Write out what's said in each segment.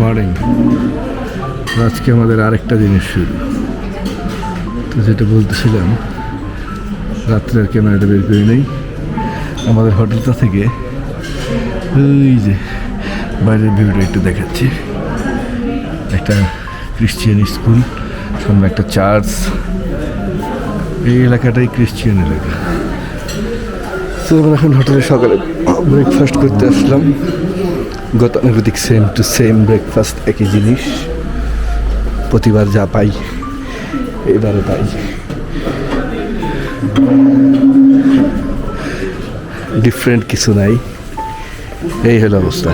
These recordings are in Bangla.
মর্নিং। আজকে আমাদের আরেকটা জিনিস শুরু। তো যেটা বলতেছিলাম, রাত্রে আর ক্যামেরাটা বের করি নেই। আমাদের হোটেলটা থেকে ওই যে বাইরের ভিউটা একটু দেখাচ্ছি। একটা ক্রিশ্চিয়ান স্কুল সামনে একটা চার্চ এই এলাকাটাই ক্রিশ্চিয়ান এলাকা। তো আমরা এখন হোটেলে সকালে ব্রেকফাস্ট করতে আসলাম। গতানুগতিক সেম টু সেম ব্রেকফাস্ট একই জিনিস। প্রতিবার যা পাই, এবারও পাই ডিফারেন্ট কিছু নাই। এই হলো অবস্থা।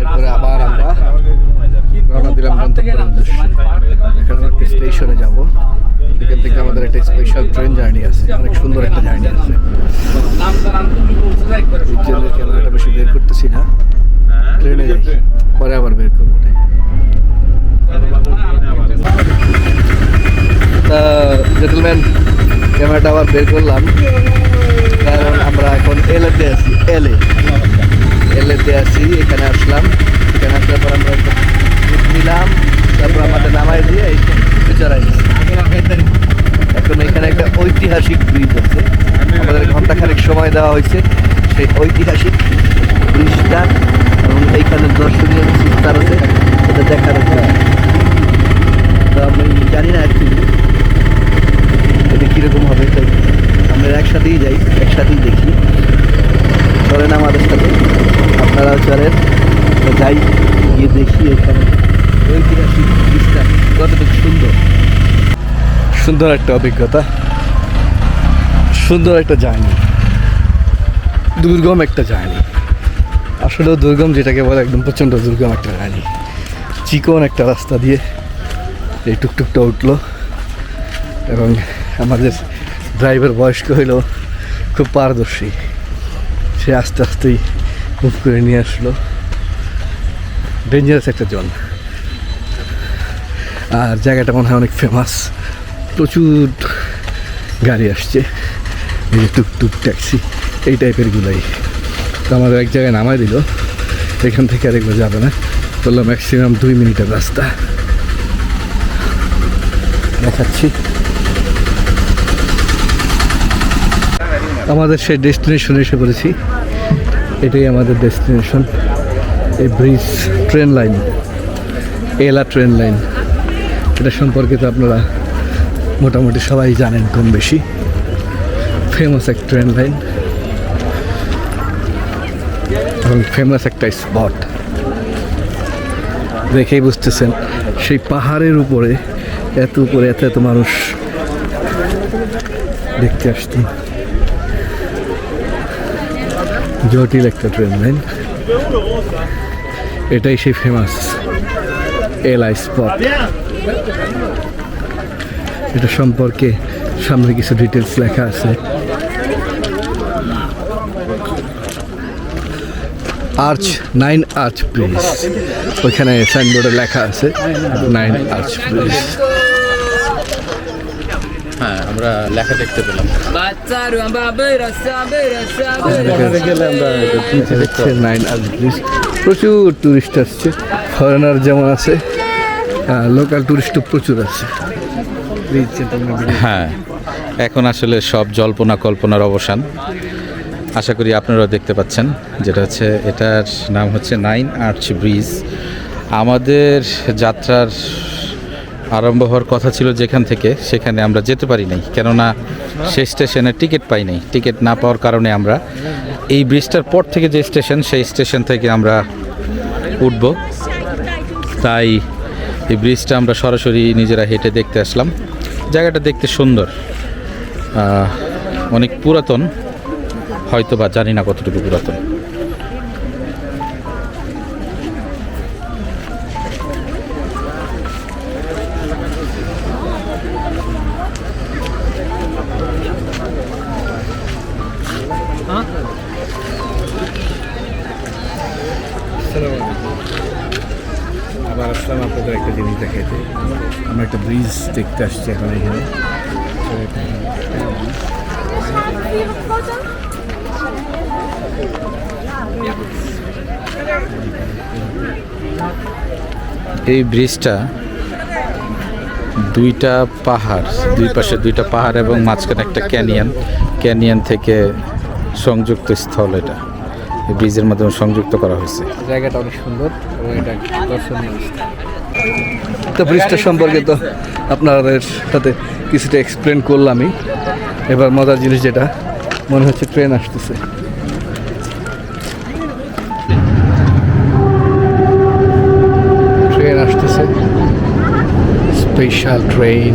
এরপরে আবার আমরা রওনা দিলাম স্টেশনে যাব। এখান থেকে আমাদের একটা স্পেশাল ট্রেন জার্নি আছে। অনেক সুন্দর একটা জার্নি আছে। ট্রেনের ক্যামেরাটা বেশি বের করতেছি না। ট্রেনে পরে আবার বের করব তা জেন্টলম্যান ক্যামেরাটা আবার বের করলাম। কারণ আমরা এখন এলেতে আছি, এলে। এলেতে আছি, এখানে আসলাম। এখানে আসার পর আমরা নিলাম তারপর আমাদের নামাই দিয়ে এই চড়াই এখন এখানে একটা ঐতিহাসিক ব্রিজ আছে। আমাদের ঘণ্টা খানেক সময় দেওয়া হয়েছে। সেই ঐতিহাসিক ব্রিজটা এবং এইখানে দর্শনীয় স্থান আছে এটা দেখার একটা তো আমি জানি না অ্যাকচুয়ালি এটা কীরকম হবে, তো আমরা একসাথেই যাই, একসাথেই দেখি। চলেন আমাদের সাথে। আপনারাও চলেন যাই, গিয়ে দেখি এখানে ঐতিহাসিক ব্রিজটা কতটুকু সুন্দর। সুন্দর একটা অভিজ্ঞতা, সুন্দর একটা জার্নি, দুর্গম একটা জার্নি। আসলেও দুর্গম যেটাকে বলে একদম প্রচণ্ড দুর্গম একটা জার্নি। চিকন একটা রাস্তা দিয়ে এই টুকটুকটা উঠল এবং আমাদের ড্রাইভার বয়স্ক হইল খুব পারদর্শী। সে আস্তে আস্তেই মুভ করে নিয়ে আসলো। ডেঞ্জারাস একটা জল। আর জায়গাটা মনে হয় অনেক ফেমাস প্রচুর গাড়ি আসছে। এই যে টুকটুক ট্যাক্সি, এই টাইপের গুলাই। তো আমাদের এক জায়গায় নামাই দিল। এখান থেকে আর এগুলো যাবে না। বলল ম্যাক্সিমাম দুই মিনিটের রাস্তা। দেখাচ্ছি। আমাদের সেই ডেস্টিনেশনে এসে পড়েছি। এটাই আমাদের ডেস্টিনেশন এই bridge train line Ella train line এটা সম্পর্কে তো আপনারা মোটামুটি সবাই জানেন কম বেশি। ফেমাস এক ট্রেন লাইন এবং ফেমাস একটা স্পট দেখেই বুঝতেছেন, সেই পাহাড়ের উপরে, এত উপরে এত এত মানুষ দেখতে আসতো জটিল একটা ট্রেন লাইন এটাই সেই ফেমাস এলআই স্পট এটা সম্পর্কে সামনে কিছু ডিটেলস লেখা আছে। আর্চ নাইন আর্চ ব্রিজ ওইখানে সাইনবোর্ডে লেখা আছে নাইন আর্চ ব্রিজ হ্যাঁ আমরা লেখা দেখতে পেলাম। নাইন আর্চ ব্রিজ প্রচুর টুরিস্ট আসছে ফরেনার যেমন আছে লোকাল টুরিস্টও প্রচুর আছে। হ্যাঁ এখন আসলে সব জল্পনা কল্পনার অবসান। আশা করি আপনারাও দেখতে পাচ্ছেন, যেটা হচ্ছে এটার নাম হচ্ছে নাইন আর্চ ব্রিজ। আমাদের যাত্রার আরম্ভ হওয়ার কথা ছিল যেখান থেকে, সেখানে আমরা যেতে পারি নাই। কেননা সেই স্টেশনে টিকিট পাই নাই। টিকিট না পাওয়ার কারণে আমরা এই ব্রিজটার পর থেকে যে স্টেশন, সেই স্টেশন থেকে আমরা উঠব। তাই এই ব্রিজটা আমরা সরাসরি নিজেরা হেঁটে দেখতে আসলাম। জায়গাটা দেখতে সুন্দর। অনেক পুরাতন হয়তো বা জানি না কতটুকু পুরাতন। দেখতে আসছি এখন এখানে। এই ব্রিজটা দুইটা পাহাড়, দুই পাশে দুইটা পাহাড় এবং মাঝখানে একটা ক্যানিয়ন। ক্যানিয়ন থেকে সংযুক্ত স্থল এটা। এই ব্রিজের মাধ্যমে সংযুক্ত করা হয়েছে। জায়গাটা অনেক সুন্দর এবং এটা দর্শনীয়। তো ব্রিজটা সম্পর্কে তো আপনাদের সাথে কিছুটা এক্সপ্লেন করলামই। এবার মজার জিনিস যেটা, মনে হচ্ছে ট্রেন আসতেছে। ট্রেন আসতেছে। স্পেশাল ট্রেন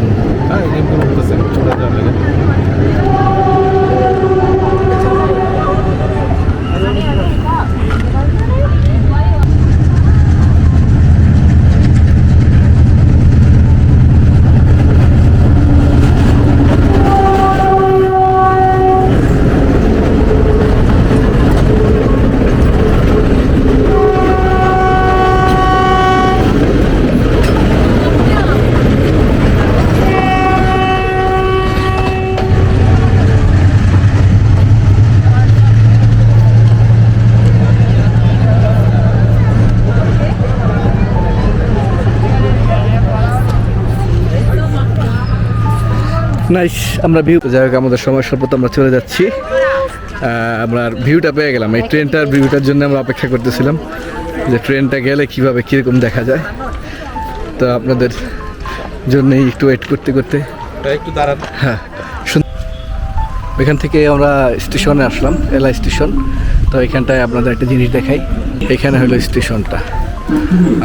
নাইস আমরা ভিউ যাই হোক আমাদের সময় স্বল্পতা আমরা চলে যাচ্ছি। আমরা ভিউটা পেয়ে গেলাম। এই ট্রেনটার ভিউটার জন্য আমরা অপেক্ষা করতেছিলাম যে ট্রেনটা গেলে কীভাবে কীরকম দেখা যায়। তো আপনাদের জন্যই একটু ওয়েট করতে করতে। একটু দাঁড়ান। হ্যাঁ এখান থেকে আমরা স্টেশনে আসলাম এলা স্টেশন তো এখানটায় আপনাদের একটা জিনিস দেখাই। এখানে হলো স্টেশনটা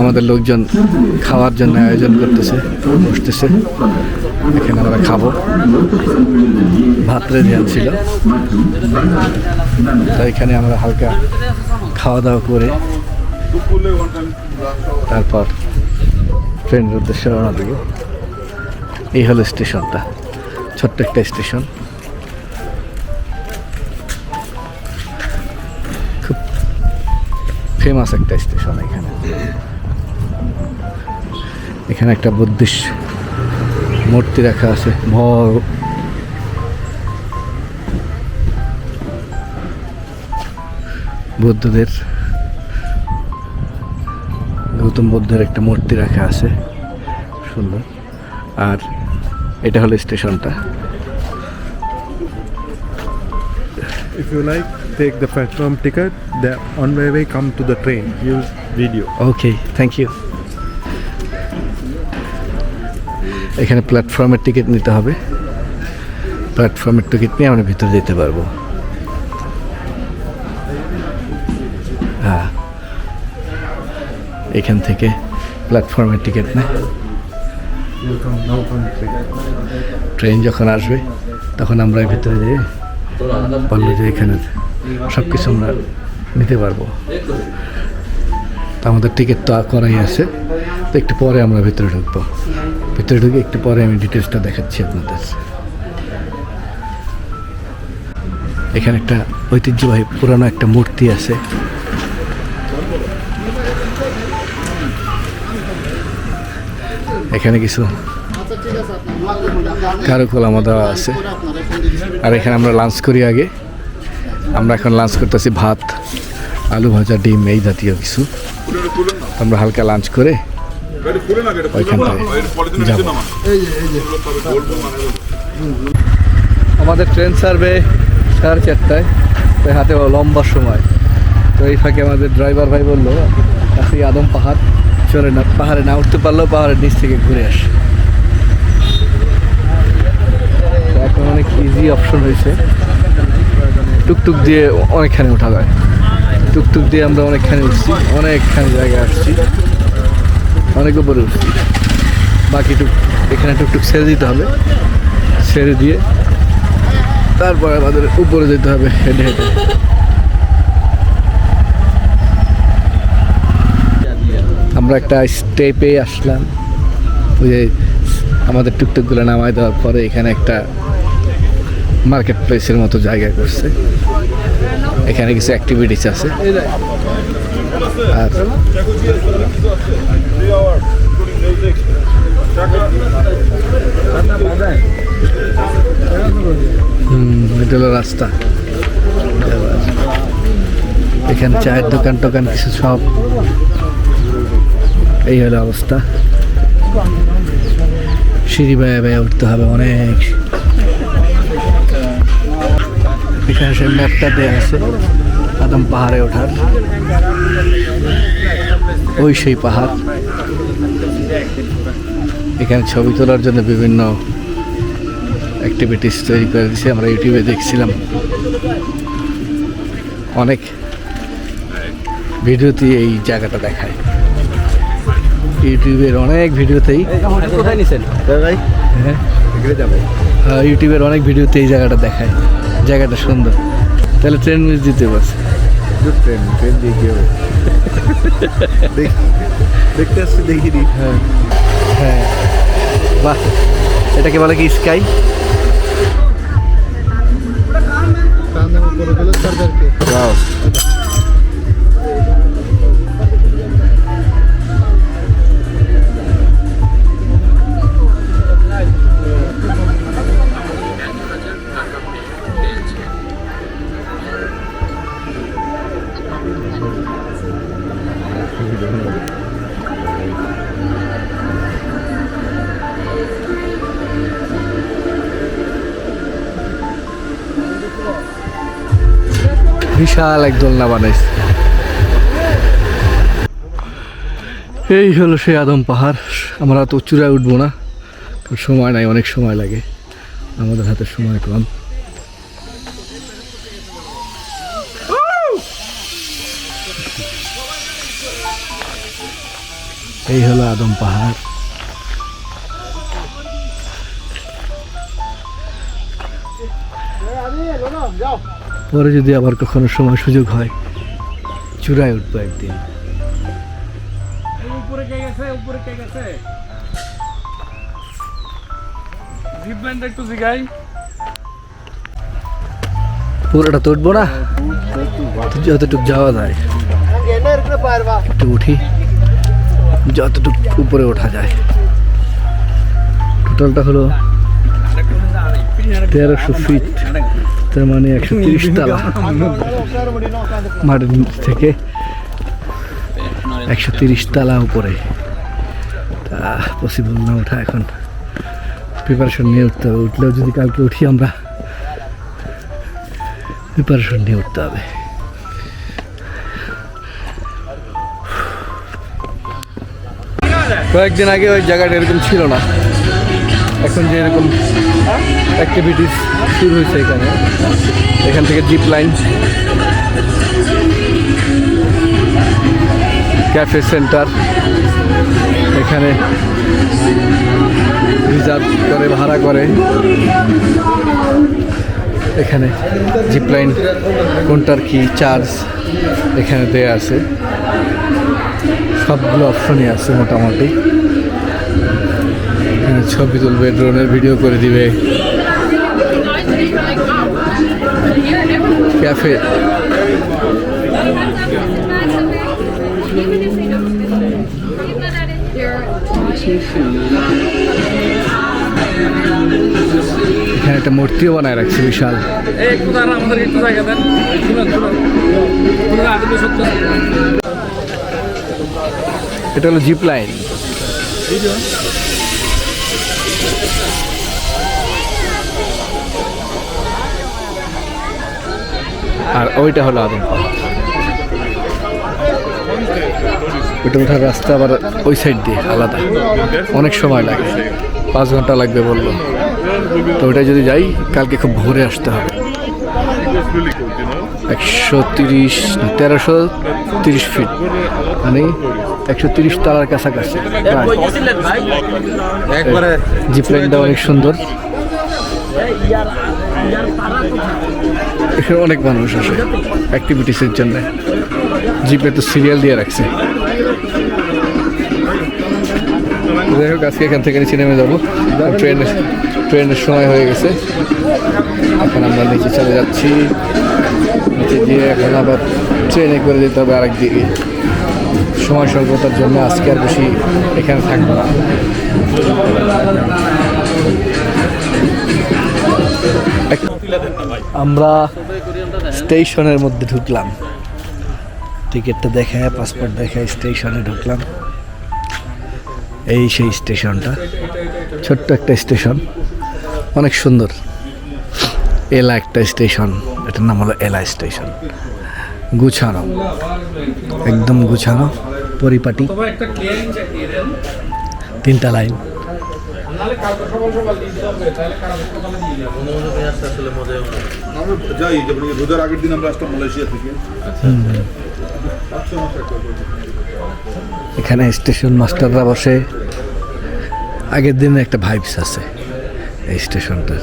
আমাদের লোকজন খাওয়ার জন্য আয়োজন করতেছে, বসতেছে। এখানে আমরা খাব। ভাত রেডি ছিল। তো এখানে আমরা হালকা খাওয়া দাওয়া করে তারপর ট্রেনের উদ্দেশ্যে রওনা দেবো। এই হলো স্টেশনটা, ছোট্ট একটা স্টেশন। ফেমাস একটা স্টেশন এখানে। এখানে একটা বুদ্ধিস্ট মূর্তি রাখা আছে বড় বুদ্ধদের গৌতম বুদ্ধের একটা মূর্তি রাখা আছে সুন্দর। আর এটা হলো স্টেশনটা If you like, take the platform ticket. The on my way, come to the train. Use video. Okay thank you এখানে প্ল্যাটফর্মের টিকিট নিতে হবে প্ল্যাটফর্মের টিকিট নিয়ে আমরা ভিতরে যেতে পারব হ্যাঁ এখান থেকে প্ল্যাটফর্মের টিকিট নেয় ট্রেন যখন আসবে তখন আমরা ভিতরে যেয়ে বলল যে এখানে সব কিছু আমরা নিতে পারব। আমাদের টিকিট তো করাই আছে। তো একটু পরে আমরা ভিতরে ঢুকবো। ভিতরে ঢুকে একটু পরে আমি ডিটেলসটা দেখাচ্ছি আপনাদের। এখানে একটা ঐতিহ্যবাহী পুরানো একটা মূর্তি আছে। এখানে কিছু কারুকলামা দেওয়া আছে। আর এখানে আমরা লাঞ্চ করি আগে। আমরা এখন লাঞ্চ করতেছি ভাত, আলু ভাজা, ডিম, এই জাতীয় কিছু। আমরা হালকা লাঞ্চ করে আমাদের ট্রেন সার্ভে সাড়ে চারটায় হাতে লম্বা সময়। তো এই ফাঁকে আমাদের ড্রাইভার ভাই বলল কাছে আদম পাহাড়, চলে না, পাহাড়ে না উঠতে পারলেও পাহাড়ের নিচ থেকে ঘুরে আসে। এখন অনেক ইজি অপশন হয়েছে। টুকটুক দিয়ে অনেকখানে ওঠা যায়। টুকটুক দিয়ে আমরা অনেকখানে উঠছি, অনেকখানি জায়গায় আসছি, অনেক উপরে উঠছি। বাকি টুক, এখানে টুকটুক ছেড়ে দিতে হবে, ছেড়ে দিয়ে তারপরে আমাদের উপরে যেতে হবে, হেঁটে হেঁটে। আমরা একটা স্টেপে আসলাম, ওই যে আমাদের টুকটুকগুলো নামাই দেওয়ার পরে এখানে একটা মার্কেট প্লেসের মতো জায়গা করছে। এখানে কিছু অ্যাক্টিভিটিস আছে। আর এটা রাস্তা। এখানে চায়ের দোকান টোকান কিছু সব। এই হলো অবস্থা। সিঁড়ি বেয়ে বেয়ে উঠতে হবে অনেক। এখানে সে ম্যাপটা দেওয়া আছে একদম পাহাড়ে ওঠার। ওই সেই পাহাড়। এখানে ছবি তোলার জন্য বিভিন্ন অ্যাক্টিভিটিস তৈরি করে দিয়েছে আমরা ইউটিউবে দেখছিলাম। অনেক ভিডিওতে এই জায়গাটা দেখায়। ইউটিউবের অনেক ভিডিওতেই কোথায় নিছেন? ভাই হ্যাঁ হ্যাঁ, ইউটিউবের অনেক ভিডিওতে এই জায়গাটা দেখায়। জায়গাটা সুন্দর। তাহলে ট্রেন মিস দিতে পারছে ট্রেন ট্রেন দিয়ে কি দেখতে আসছি দেখিনি হ্যাঁ হ্যাঁ বাহ, এটাকে বলে কি স্কাই বিশাল এক দোলনা বানাইছে। এই হলো সেই আদম পাহাড়। আমরা তো চূড়ায় উঠবো না সময় নাই, অনেক সময় লাগে। আমাদের হাতে সময় কম। এই হলো আদম পাহাড়। পরে যদি আবার কখনো সময় সুযোগ হয় চূড়ায় উঠবো একদিন। পুরোটা তো উঠবো না। যতটুকু যাওয়া যায় একটু উঠি। যতটুকু উপরে ওঠা যায়। টোটালটা হলো তেরোশো ফিট তার মানে একশো তিরিশ তালা মাটির নিচ থেকে একশো তিরিশ তালা উপরে। তা পসিবল না ওঠা এখন। প্রিপারেশন নিয়ে উঠতে হবে। উঠলেও যদি কালকে উঠি আমরা প্রিপারেশন নিয়ে উঠতে হবে। কয়েকদিন আগে ওই জায়গাটা এরকম ছিল না। এখন যে এরকম অ্যাক্টিভিটিস শুরু হয়েছে এখানে, এখান থেকে জিপ লাইন ক্যাফে সেন্টার এখানে রিজার্ভ করে, ভাড়া করে। এখানে জিপ লাইন কোনটার কি চার্জ এখানে দেয়া আছে। সবগুলো অপশনই আছে মোটামুটি। ছবি তুলবে, ড্রোনের ভিডিও করে দিবে। ক্যাফে। এখানে একটা মূর্তিও বানায় রাখছে বিশাল। এটা হলো জিপ লাইন। আর ওইটা হলো আদম। ওইটা ওঠার রাস্তা আবার ওই সাইড দিয়ে আলাদা। অনেক সময় লাগে। পাঁচ ঘণ্টা লাগবে বলল। তো ওইটা যদি যাই কালকে খুব ভোরে আসতে হবে। একশো তিরিশ তেরোশো তিরিশ ফিট মানে একশো তিরিশ তালার কাছাকাছি। জিপ লাইনটা অনেক সুন্দর। এখানে অনেক মানুষ আসে অ্যাক্টিভিটিসের জন্য। জিপে তো সিরিয়াল দিয়ে রাখছে। যাই হোক, আজকে এখান থেকে নিচে নেমে যাব। ট্রেনের ট্রেনের সময় হয়ে গেছে। এখন আমরা নিচে চলে যাচ্ছি। নিচে গিয়ে এখন আবার ট্রেনে করে যেতে হবে আরেক দিকে সময় স্বল্পতার জন্য আজকে আর বেশি এখানে থাকব না। আমরা স্টেশনের মধ্যে ঢুকলাম। টিকিটটা দেখে পাসপোর্ট দেখে স্টেশনে ঢুকলাম। এই সেই স্টেশনটা, ছোট্ট একটা স্টেশন, অনেক সুন্দর। এলা একটা স্টেশন, এটার নাম হলো এলা স্টেশন। গুছানো, একদম গুছানো, পরিপাটি। তিনটা লাইন। যাই যেমন রোজার আগের দিন আমরা আসলাম মালয়েশিয়া থেকে। আচ্ছা। এখানে স্টেশন মাস্টাররা বসে। আগের দিনে একটা ভাইবস আছে এই স্টেশনটার।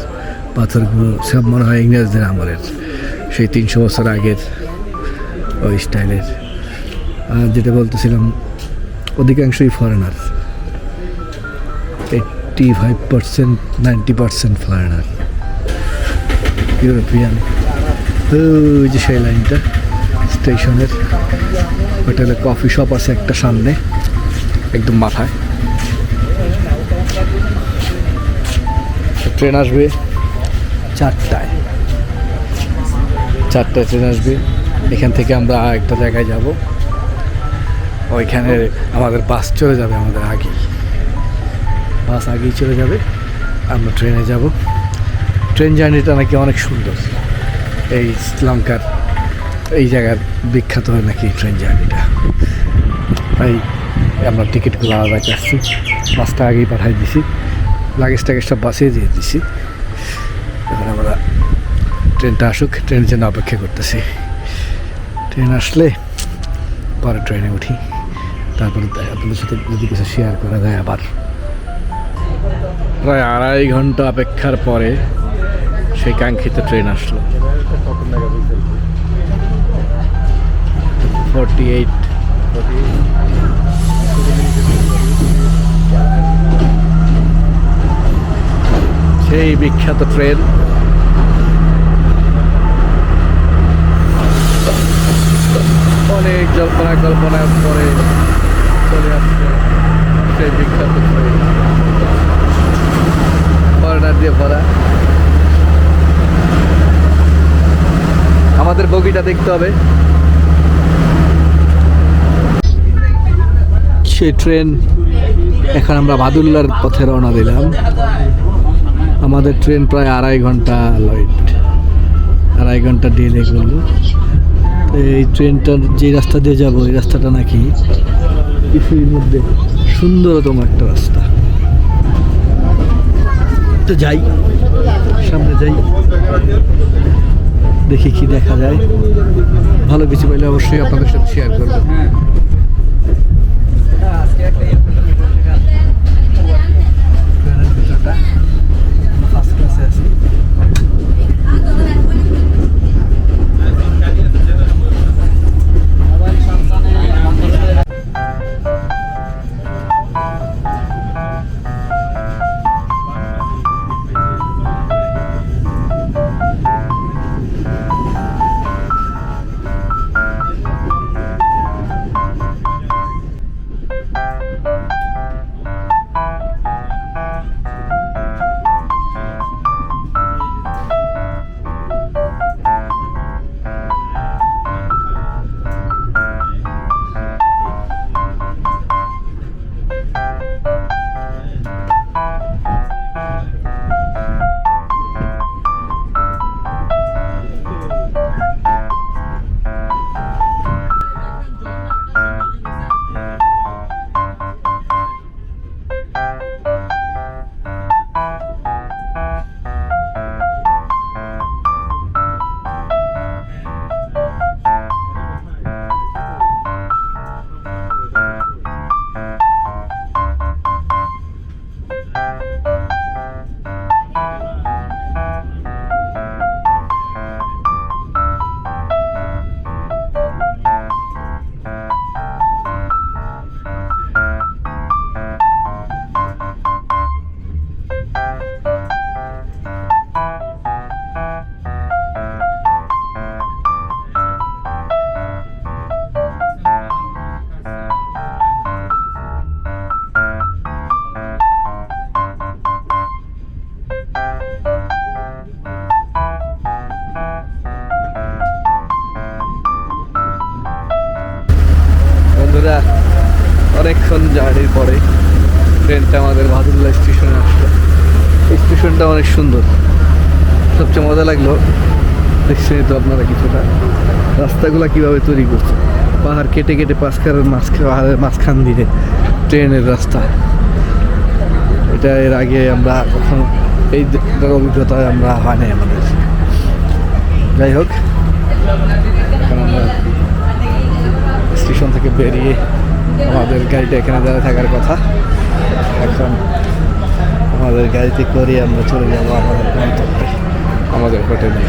পাথরগুলো সব মনে হয় ইংরেজদের আমলের। সেই তিনশো বছর আগের ওই স্টাইলের। আর যেটা বলতেছিলাম অধিকাংশই foreigner eighty five percent ninety percent foreigner European ওই যে সেই লাইনটা স্টেশনের হোটেলে কফি শপ আছে একটা সামনে, একদম মাথায়। ট্রেন আসবে চারটায়। চারটায় ট্রেন আসবে। এখান থেকে আমরা একটা জায়গায় যাব। ওইখানে আমাদের বাস চলে যাবে আমাদের আগেই। বাস আগেই চলে যাবে। আমরা ট্রেনে যাব। ট্রেন জার্নিটা নাকি অনেক সুন্দর। এই শ্রীলঙ্কার এই জায়গার বিখ্যাত হয় নাকি ট্রেন জার্নিটা। তাই আমরা টিকিটগুলো আলাদা কাটছি বাসটা আগেই পাঠাই দিছি। লাগেজ টাগেজ সব বাসে দিয়ে দিছি। এখন আমরা ট্রেনটা আসুক। ট্রেনের জন্য অপেক্ষা করতেছি। ট্রেন আসলে পরে ট্রেনে উঠি। তারপরে আপনাদের সাথে যদি কিছু শেয়ার করা যায় আবার। প্রায় আড়াই ঘণ্টা অপেক্ষার পরে সেই কাঙ্ক্ষিত ট্রেন আসলো। এইট সেই বিখ্যাত ট্রেন। অনেক জল্পনা কল্পনার পরে চলে আসছে সেই বিখ্যাত ট্রেন। ফরেনার দিয়ে ভরা। আমাদের বগিটা দেখতে হবে। সে ট্রেন, এখন আমরা বাদুল্লার পথে রওনা দিলাম। আমাদের ট্রেন প্রায় আড়াই ঘণ্টা লয়েট আড়াই ঘণ্টা ডিলে করল। এই ট্রেনটার যে রাস্তা দিয়ে যাব, এই রাস্তাটা নাকি পৃথিবীর মধ্যে সুন্দরতম একটা রাস্তা। তো যাই, সামনে যাই। দেখি কি দেখা যায়। ভালো কিছু পাইলে অবশ্যই আপনাদের সাথে শেয়ার করব তো আপনারা কিছুটা রাস্তাগুলো কীভাবে তৈরি করছে পাহাড় কেটে কেটে পাঁচখানের পাহাড়ের মাঝখান দিয়ে ট্রেনের রাস্তা। এটা এর আগে আমরা কখনো এই অভিজ্ঞতা আমরা হয় নাই আমাদের। যাই হোক আমরা স্টেশন থেকে বেরিয়ে আমাদের গাড়িটা এখানে দাঁড়িয়ে থাকার কথা। এখন আমাদের গাড়িতে করে আমরা চলে যাব আমাদের গন্তব্যে, আমাদের হোটেলে।